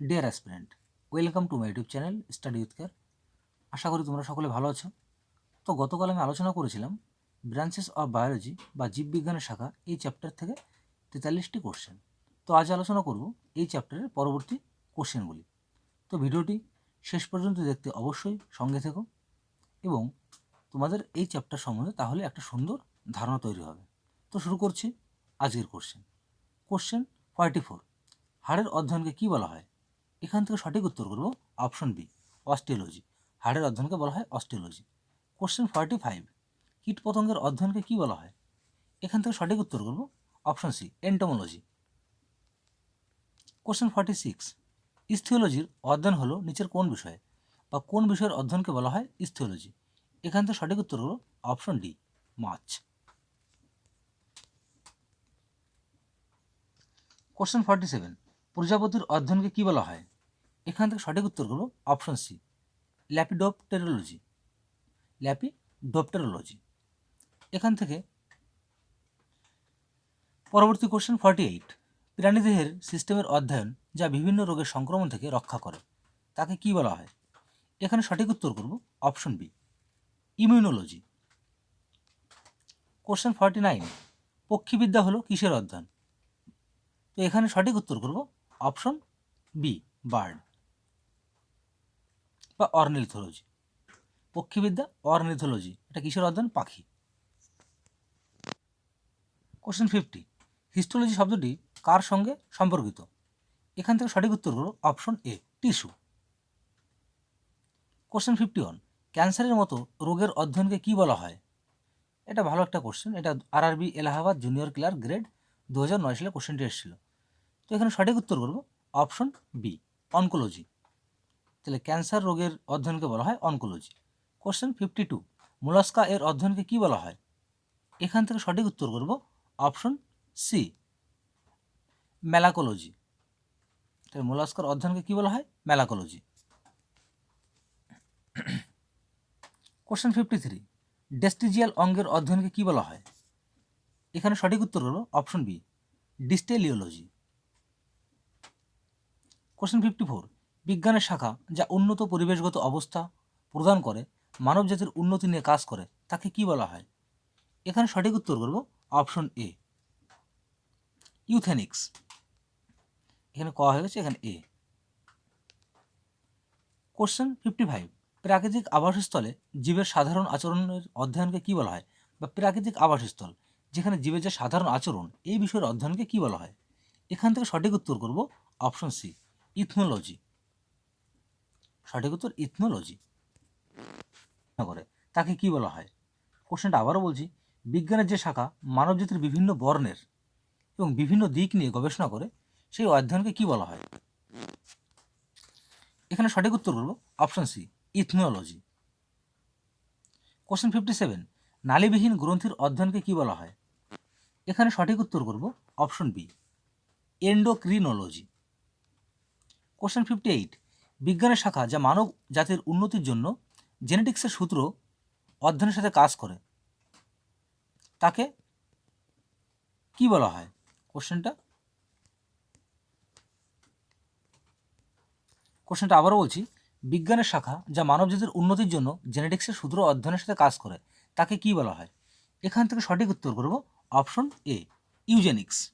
Dear aspirant welcome to my YouTube channel study with care আশা করি তোমরা সকলে ভালো আছো। তো গতকাল আমি আলোচনা করেছিলাম ব্রাঞ্চেস অফ বায়োলজি বা জীববিজ্ঞানের শাখা এই চ্যাপ্টার থেকে তেতাল্লিশটি কোশ্চেন তো আজ আলোচনা করব এই চ্যাপ্টারের পরবর্তী কোশ্চেনগুলি তো ভিডিওটি শেষ পর্যন্ত দেখতে অবশ্যই সঙ্গে থেকো এবং তোমাদের এই চ্যাপ্টার সম্বন্ধে তাহলে একটা সুন্দর ধারণা তৈরি হবে। তো শুরু করছি আজকের কোশ্চেন কোশ্চেন ফর্টি ফোর হাড়ের অধ্যয়নকে কী বলা হয়? এখান থেকে সঠিক উত্তর করব অপশন বি অস্টিওলজি হাড়ের অধ্যয়নকে বলা হয় অস্টিওলজি কোশ্চেন ফর্টি ফাইভ কীটপতঙ্গের অধ্যয়নকে কী বলা হয়? এখান থেকে সঠিক উত্তর করব option C entomology question forty six ইস্থিওলজির অধ্যয়ন হলো নিচের কোন বিষয়ে বা কোন বিষয়ের অধ্যয়নকে বলা হয় ইস্থিওলজি? এখান থেকে সঠিক উত্তর হলো অপশন ডি, মাছ। কোশ্চেন ফর্টি সেভেন প্রজাপতির অধ্যয়নকে কী বলা হয়? এখান থেকে সঠিক উত্তর করব অপশন সি ল্যাপিডোপটেরোলজি। ল্যাপিডোপটেরোলজি। এখান থেকে পরবর্তী কোশ্চেন ফর্টি এইট প্রাণীদেহের সিস্টেমের অধ্যয়ন যা বিভিন্ন রোগের সংক্রমণ থেকে রক্ষা করে, তাকে কি বলা হয়? এখানে সঠিক উত্তর করব option B immunology question forty nine পক্ষীবিদ্যা হলো কিসের অধ্যয়ন? তো এখানে সঠিক উত্তর করব অপশন বি বার্ড বা অর্নিথোলজি পক্ষীবিদ্যা অর্নিথোলজি এটা কিসের অধ্যয়ন? পাখি। কোশ্চেন ফিফটি হিস্টোলজি শব্দটি কার সঙ্গে সম্পর্কিত? এখান থেকে সঠিক উত্তর হলো option A tissue question fifty one ক্যান্সারের মতো রোগের অধ্যয়নকে কি বলা হয়? এটা ভালো একটা কোশ্চেন এটা RRB Allahabad junior clerk grade দু হাজার নয় সালে কোশ্চেনটি এসেছিল। তো এখানে সঠিক উত্তর করব অপশন বি অনকোলজি তাহলে ক্যান্সার রোগের অধ্যয়নকে বলা হয় oncology question fifty two mollusca এর অধ্যয়নকে কি বলা হয়? এখান থেকে সঠিক উত্তর করব অপশন সি ম্যালাকোলজি তাহলে মোলাস্কার অধ্যয়নকে কি বলা হয়? Malacology question fifty three vestigial অঙ্গের অধ্যয়নকে কি বলা হয়? এখানে সঠিক উত্তর হলো option B dysteleology. Question fifty four বিজ্ঞানের শাখা যা উন্নত পরিবেশগত অবস্থা প্রদান করে, মানবজাতির উন্নতি নিয়ে কাজ করে, তাকে কি বলা হয়? এখানে সঠিক উত্তর করব, অপশন এ। ইউথেনিক্স। এখানে ক হয়ে গেছে, এখানে এ। কোশ্চেন ফিফটি ফাইভ প্রাকৃতিক আবাসস্থলে জীবের সাধারণ আচরণের অধ্যয়নকে কি বলা হয়? বা প্রাকৃতিক আবাসস্থল, যেখানে জীবের যে সাধারণ আচরণ, এই বিষয়ের অধ্যয়নকে কি বলা হয়? এখান থেকে সঠিক উত্তর করব, অপশন সি, ইথনোলজি। সঠিক উত্তর ইথনোলজি করে, তাকে কি বলা হয়? কোশ্চেনটা আবারও বলছি, বিজ্ঞানের যে শাখা, মানবজাতির বিভিন্ন বর্ণের এবং বিভিন্ন দিক নিয়ে গবেষণা করে, সেই অধ্যয়নকে কি বলা হয়? এখানে সঠিক উত্তর করব option C ethnology. Question fifty seven নালীবিহীন গ্রন্থির অধ্যয়নকে কি বলা হয়? এখানে সঠিক উত্তর করব option B endocrinology question fifty eight বিজ্ঞানের শাখা যা মানব জাতির উন্নতির জন্য জেনেটিক্সের সূত্র অধ্যয়নের সাথে কাজ করে। তাকে কি বলা হয়? কোশ্চেনটা? কোশ্চেনটা আবারও বলছি, বিজ্ঞানের শাখা যা মানবজাতির উন্নতির জন্য জেনেটিক্সের সূত্র অধ্যয়নের সাথে কাজ করে, তাকে কি বলা হয়? এখান থেকে সঠিক উত্তর করব, option A, eugenics.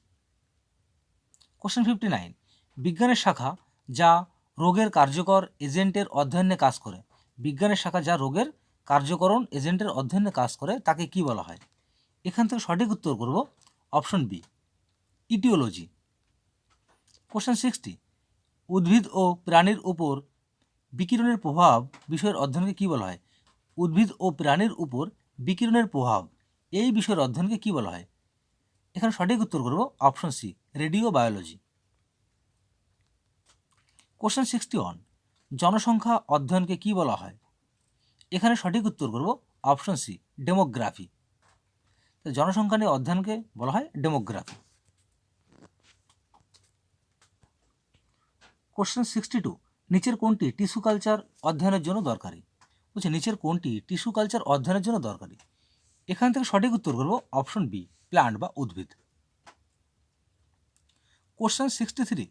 Question fifty nine, বিজ্ঞানের শাখা যা রোগের কার্যকর এজেন্টের অধ্যয়নে কাজ করে। বিজ্ঞানের শাখা যা রোগের কার্যকরণ এজেন্টের অধ্যয়নে কাজ করে, তাকে কি বলা হয়? এখান থেকে সঠিক উত্তর করব option B, etiology. Question sixty, উদ্ভিদ ও প্রাণীর উপর বিকিরণের প্রভাব বিষয়ের অধ্যয়নকে কী বলা হয়? উদ্ভিদ ও প্রাণীর উপর বিকিরণের প্রভাব, এই বিষয়ের অধ্যয়নকে কী বলা হয়? এখানে সঠিক উত্তর করব option C radiobiology question sixty one, জনসংখ্যা অধ্যয়নকে কী বলা হয়? এখানে সঠিক উত্তর করব অপশন সি, ডেমোগ্রাফি। জনসংখ্যা নিয়ে অধ্যয়নকে বলা হয় ডেমোগ্রাফি। কোশ্চেন সিক্সটি টু, নিচের কোনটি টিস্যু কালচার অধ্যয়নের জন্য দরকারি? বলছে, নিচের কোনটি টিস্যু কালচার অধ্যয়নের জন্য দরকারি? এখান থেকে সঠিক উত্তর করব অপশন বি প্ল্যান্ট বা উদ্ভিদ। কোশ্চেন সিক্সটি থ্রি,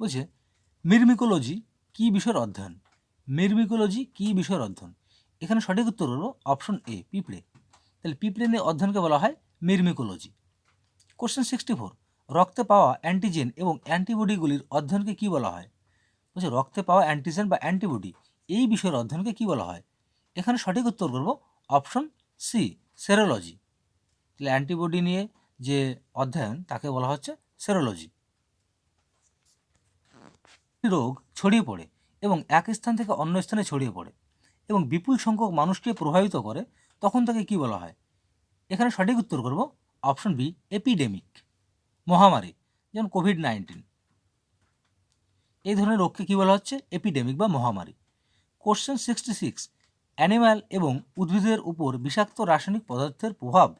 বলছে মিরমিকোলজি কী বিষয়ের অধ্যয়ন? মিরমিকোলজি কী বিষয়ের অধ্যয়ন? এখানে সঠিক উত্তর হলো অপশন এ, পিঁপড়ে। তাহলে পিঁপড়ে নিয়ে অধ্যয়নকে বলা হয় মিরমিকোলজি। কোশ্চেন সিক্সটি ফোর রক্তে পাওয়া অ্যান্টিজেন এবং অ্যান্টিবডিগুলির অধ্যয়নকে কী বলা হয়? বলছে রক্তে পাওয়া অ্যান্টিজেন বা অ্যান্টিবডি এই বিষয়ের অধ্যয়নকে কী বলা হয়? এখানে সঠিক উত্তর করব অপশন সি সেরোলজি তাহলে অ্যান্টিবডি নিয়ে যে অধ্যয়ন, তাকে বলা হচ্ছে সেরোলজি রোগ ছড়িয়ে পড়ে এবং এক স্থান থেকে অন্য স্থানে ছড়িয়ে পড়ে এবং বিপুল সংখ্যক মানুষকে প্রভাবিত করে, তখন তাকে কি বলা হয়? এখানে সঠিক উত্তর করব, অপশন বি, এপিডেমিক মহামারী, যেমন কোভিড নাইন্টিন। এই ধরনের রোগকে কী বলা হচ্ছে? এপিডেমিক বা মহামারী। কোশ্চেন সিক্সটি সিক্স, অ্যানিম্যাল এবং উদ্ভিদের উপর বিষাক্ত রাসায়নিক পদার্থের প্রভাব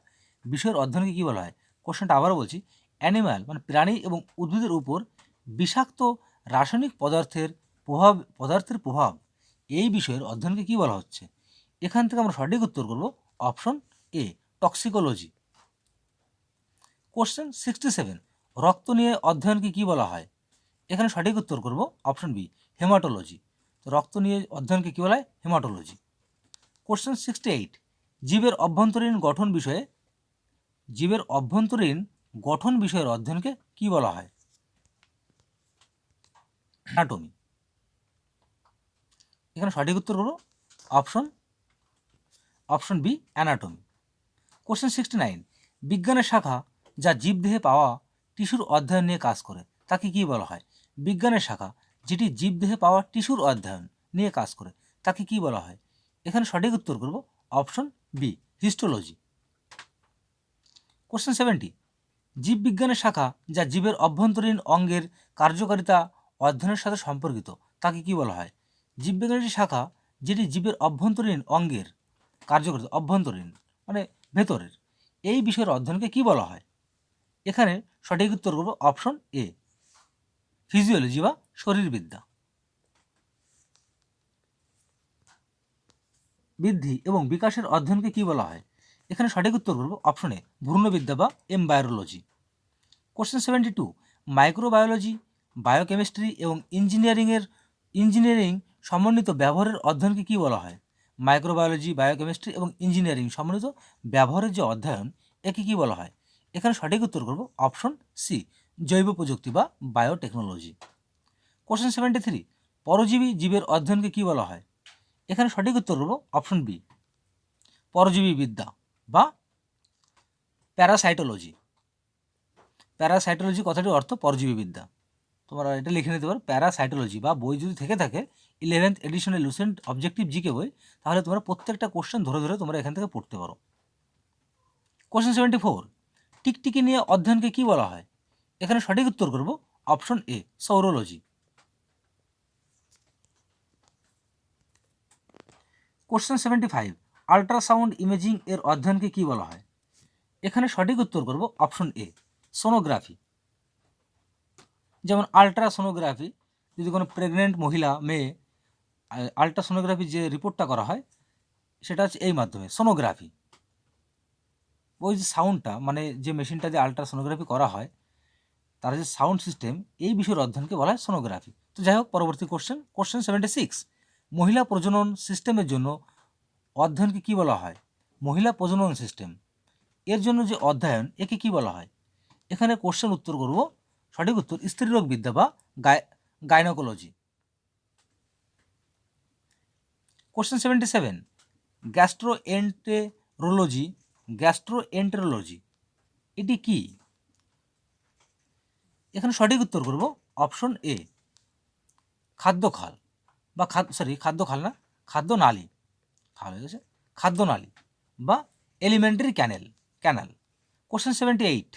বিষয়ের অধ্যয়নকে কী বলা হয়? কোশ্চেনটা আবারও বলছি, অ্যানিম্যাল মানে প্রাণী এবং উদ্ভিদের উপর বিষাক্ত রাসায়নিক পদার্থের প্রভাব পদার্থের প্রভাব, এই বিষয়ের অধ্যয়নকে কী বলা হচ্ছে? এখান থেকে আমরা সঠিক উত্তর করব option A toxicology question sixty seven রক্ত নিয়ে অধ্যয়নকে কী বলা হয়? এখানে সঠিক উত্তর করব অপশন বি হেমাটোলজি তো রক্ত নিয়ে অধ্যয়নকে কী বলা হয়? হেমাটোলজি কোশ্চেন সিক্সটি এইট জীবের অভ্যন্তরীণ গঠন বিষয়ে, জীবের অভ্যন্তরীণ গঠন বিষয়ের অধ্যয়নকে কী বলা হয়? অ্যানাটমি এখানে সঠিক উত্তর হলো option option B anatomy question sixty nine বিজ্ঞানের শাখা যা জীবদেহে পাওয়া টিস্যুর অধ্যয়ন নিয়ে কাজ করে, তাকে কী বলা হয়? বিজ্ঞানের শাখা যেটি জীবদেহে পাওয়া টিস্যুর অধ্যয়ন নিয়ে কাজ করে, তাকে কী বলা হয়? এখানে সঠিক উত্তর করব option B histology question seventy জীববিজ্ঞানের শাখা যা জীবের অভ্যন্তরীণ অঙ্গের কার্যকারিতা অধ্যয়নের সাথে সম্পর্কিত, তাকে কী বলা হয়? জীববিজ্ঞানের শাখা, যেটি জীবের অভ্যন্তরীণ অঙ্গের কার্যকারিতা, অভ্যন্তরীণ মানে ভেতরের। এই বিষয়ের অধ্যয়নকে কী বলা হয়? এখানে সঠিক উত্তর করব অপশন এ, ফিজিওলজি বা শরীরবিদ্যা। বৃদ্ধি এবং বিকাশের অধ্যয়নকে কী বলা হয়? এখানে সঠিক উত্তর করব অপশনে ভ্রূণবিদ্যা বা embryology. Question seventy two microbiology biochemistry এবং ইঞ্জিনিয়ারিংয়ের ইঞ্জিনিয়ারিং সমন্বিত ব্যবহারের অধ্যয়নকে কী বলা হয়? মাইক্রোবায়োলজি বায়োকেমিস্ট্রি এবং ইঞ্জিনিয়ারিং সমন্বিত ব্যবহারের যে অধ্যয়ন, একে কী বলা হয়? এখানে সঠিক উত্তর করব অপশন সি জৈব প্রযুক্তি বা বায়োটেকনোলজি কোশ্চেন সেভেন্টি থ্রি পরজীবী জীবের অধ্যয়নকে কী বলা হয়? এখানে সঠিক উত্তর করব অপশন বি পরজীবী বিদ্যা বা প্যারাসাইটোলজি প্যারাসাইটোলজি কথাটির অর্থ পরজীবী বিদ্যা। তোমরা এটা লিখে নিতে পারো প্যারাসাইটোলজি বা বই যদি থেকে থাকে ইলেভেন্থ এডিশনে লুসেন্ট অবজেক্টিভ জিকে বই, তাহলে তোমরা প্রত্যেকটা কোশ্চেন ধরে ধরে তোমরা এখান থেকে পড়তে পারো। কোশ্চেন সেভেন্টি ফোর টিকটিকি নিয়ে অধ্যয়নকে কী বলা হয়? এখানে সঠিক উত্তর করব option A saurology question seventy five ultrasound imaging এর অধ্যয়নকে কী বলা হয়? এখানে সঠিক উত্তর করব অপশন এ সোনোগ্রাফি যেমন আল্ট্রাসোনোগ্রাফি যদি কোনো প্রেগনেন্ট মহিলা, মেয়ে আল্ট্রাসোনোগ্রাফি যে রিপোর্টটা করা হয়, সেটা হচ্ছে এই মাধ্যমে সোনোগ্রাফি ওই যে সাউন্ডটা মানে যে মেশিনটা দিয়ে আল্ট্রাসোনোগ্রাফি করা হয়, তার যে সাউন্ড সিস্টেম এই বিষয়ের অধ্যয়নকে বলা হয় সোনোগ্রাফি তো যাই হোক, পরবর্তী কোশ্চেন কোশ্চেন সেভেন্টি সিক্স মহিলা প্রজনন সিস্টেমের জন্য অধ্যয়নকে কী বলা হয়? মহিলা প্রজনন সিস্টেম এর জন্য যে অধ্যয়ন, একে কী বলা হয়? এখানে কোশ্চেন উত্তর করব সঠিক উত্তর স্ত্রীরোগ বিদ্যা বা gynaecology question seventy seven gastroenterology gastroenterology এটি কি? এখানে সঠিক উত্তর করব অপশন এ খাদ্য খাল বা খাদ্য সরি খাদ্য খাল না, খাদ্য নালী। খাল হয়ে গেছে, খাদ্য নালী বা alimentary canal, canal. Question seventy eight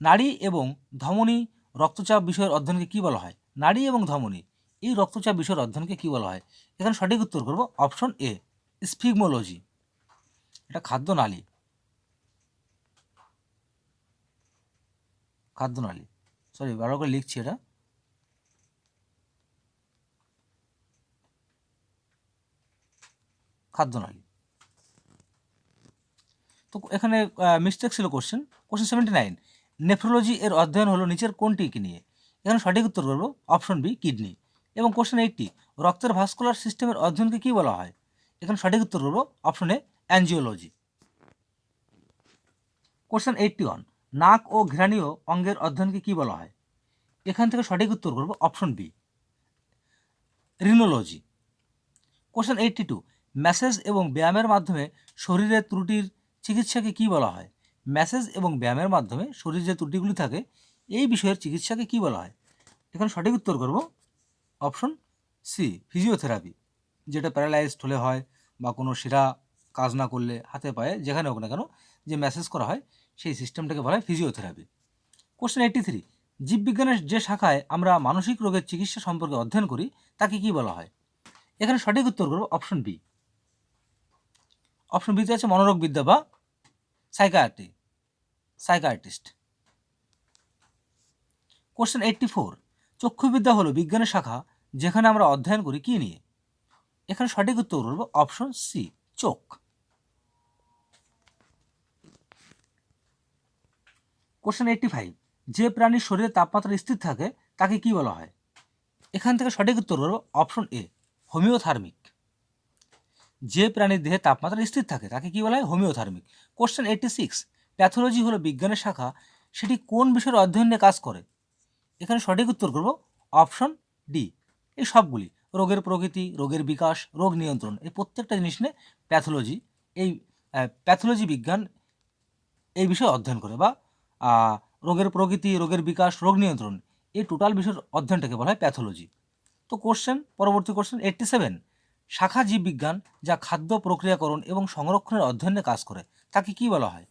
নারী এবং ধমনী রক্তচাপ বিষয়ের অধ্যয়নকে কী বলা হয়? নারী এবং ধমনী, এই রক্তচাপ বিষয়ের অধ্যয়নকে কী বলা হয়? এখানে সঠিক উত্তর করব অপশন এ, স্ফিগমোলজি। এটা খাদ্য নালী। খাদ্য নালী। সরি বারো করে লিখছি এটা। খাদ্যনালী তো এখানে মিস্টেক ছিল question question seventy nine nephrology এর অধ্যয়ন হলো নিচের কোনটিকে নিয়ে? এখানে সঠিক উত্তর করব, অপশন বি, কিডনি। এবং কোশ্চেন এইটটি, রক্তের ভাস্কুলার সিস্টেমের অধ্যয়নকে কী বলা হয়? এখানে সঠিক উত্তর করব, option A, angiology. Question eighty one নাক ও ঘ্রাণীয় অঙ্গের অধ্যয়নকে কী বলা হয়? এখান থেকে সঠিক উত্তর করব, option B, rhinology. Question eighty two massage এবং ব্যায়ামের মাধ্যমে শরীরের ত্রুটির চিকিৎসাকে কী বলা হয়? ম্যাসেজ এবং ব্যায়ামের মাধ্যমে শরীরে যে ত্রুটিগুলি থাকে, এই বিষয়ের চিকিৎসাকে কী বলা হয়? এখানে সঠিক উত্তর করব। অপশন সি ফিজিওথেরাপি যেটা প্যারালাইজড হলে হয় বা কোনো শিরা কাজ না করলে হাতে পায়ে, যেখানে হোক না কেন যে ম্যাসেজ করা হয়, সেই সিস্টেমটাকে বলা হয় ফিজিওথেরাপি কোশ্চেন এইটটি থ্রি জীববিজ্ঞানের যে শাখায় আমরা মানসিক রোগের চিকিৎসা সম্পর্কে অধ্যয়ন করি, তাকে কী বলা হয়? এখানে সঠিক উত্তর করব অপশন বি অপশন বিতে আছে মনোরোগ বিদ্যা বা psychiatry psychiatrist. Question eighty four চক্ষুবিদ্যা হলো বিজ্ঞানের শাখা যেখানে আমরা অধ্যয়ন করি কী নিয়ে? এখানে সঠিক উত্তর করব অপশন সি চোখ। কোশ্চেন এইটটি ফাইভ যে প্রাণীর শরীরে তাপমাত্রা স্থির থাকে, তাকে কি বলা হয়? এখান থেকে সঠিক উত্তর করব অপশন এ হোমিওথার্মিক। যে প্রাণীর দেহে তাপমাত্রা স্থির থাকে, তাকে কি বলা হয়? Homeothermic. Question eighty six pathology হলো বিজ্ঞানের শাখা, সেটি কোন বিষয়ের অধ্যয়ন কাজ করে? এখানে সঠিক উত্তর করব, অপশন ডি। এই সবগুলি, রোগের প্রকৃতি, রোগের বিকাশ, রোগ নিয়ন্ত্রণ, এই প্রত্যেকটা জিনিস নিয়ে প্যাথোলজি, এই প্যাথোলজি বিজ্ঞান এই বিষয়ে অধ্যয়ন করে, বা রোগের প্রকৃতি, রোগের বিকাশ, রোগ নিয়ন্ত্রণ, এই টোটাল বিষয়ের অধ্যয়নটাকে বলা হয় প্যাথোলজি। তো কোশ্চেন পরবর্তী কোশ্চেন এইটটি সেভেন শাখা জীববিজ্ঞান, যা খাদ্য প্রক্রিয়াকরণ এবং সংরক্ষণের অধ্যয়নে কাজ করে, তাকে কি বলা হয়?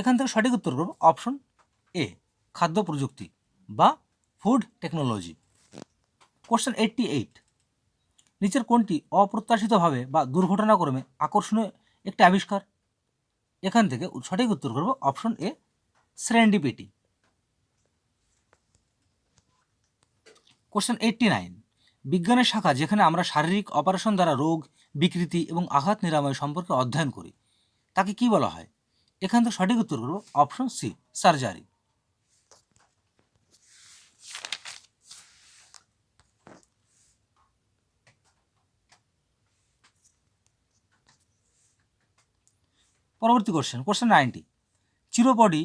এখান থেকে সঠিক উত্তর করব অপশন এ খাদ্য প্রযুক্তি বা food technology question eighty eight নিচের কোনটি অপ্রত্যাশিতভাবে বা দুর্ঘটনাক্রমে আকর্ষণীয় একটি আবিষ্কার? এখান থেকে সঠিক উত্তর করব option A serendipity question eighty nine বিজ্ঞানের শাখা যেখানে আমরা শারীরিক অপারেশন দ্বারা রোগ, বিকৃতি এবং আঘাত নিরাময় সম্পর্কে অধ্যয়ন করি, তাকে কি বলা হয়? এখান থেকে সঠিক উত্তর করব অপশন সি সার্জারি পরবর্তী question question ninety chiropody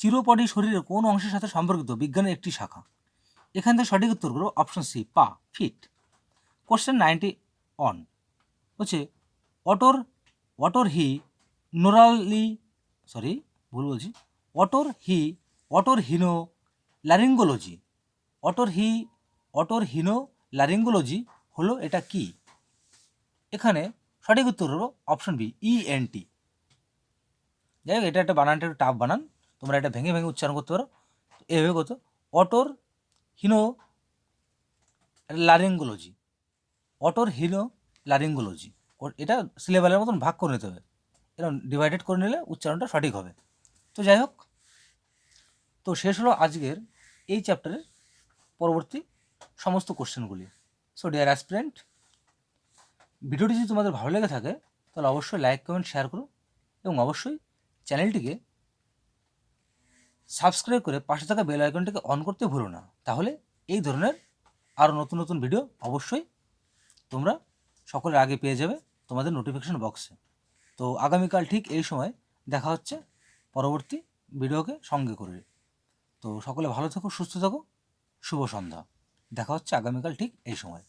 chiropody শরীরের কোন অংশের সাথে সম্পর্কিত বিজ্ঞানের একটি শাখা? এখান থেকে সঠিক উত্তর করব অপশন সি পা ফিট কোশ্চেন নাইনটি অন হচ্ছে, অটোর অটোর হি, নোরালি সরি ভুল বলছি। অটোর হি, অটোর হিনো ল্যারিঙ্গোলজি অটোর হি, অটোর হিনো ল্যারিঙ্গোলজি হলো এটা কি? এখানে সঠিক উত্তর হলো অপশন বি ইএনটি যাই হোক, এটা একটা বানানটা একটু টাফ বানান। তোমরা এটা ভেঙে ভেঙে উচ্চারণ করতে পারো। এভাবে করতো অটোর হিনো লারিঙ্গোলজি অটোর হিনো লারিঙ্গোলজি এটা সিলেবালের মতন ভাগ করে নিতে হবে। এরকম ডিভাইডেড করে নিলে উচ্চারণটা সঠিক হবে। তো যাই হোক, তো শেষ হলো আজকের এই চ্যাপ্টারের পরবর্তী সমস্ত কোশ্চেনগুলি সো ডিয়ার অ্যাসপিরেন্ট ভিডিওটি যদি তোমাদের ভালো লেগে থাকে, তাহলে অবশ্যই লাইক কমেন্ট শেয়ার করো এবং অবশ্যই চ্যানেলটিকে সাবস্ক্রাইব করে পাশে থাকা বেল আইকনটিকে অন করতে ভুলো না। তাহলে এই ধরনের আরও নতুন নতুন ভিডিও অবশ্যই তোমরা সকলের আগে পেয়ে যাবে তোমাদের নোটিফিকেশন বক্সে তো আগামীকাল ঠিক এই সময় দেখা হচ্ছে পরবর্তী ভিডিওকে সঙ্গে করে। তো সকলে ভালো থাকো, সুস্থ থাকো, শুভ সন্ধ্যা। দেখা হচ্ছে আগামীকাল ঠিক এই সময়।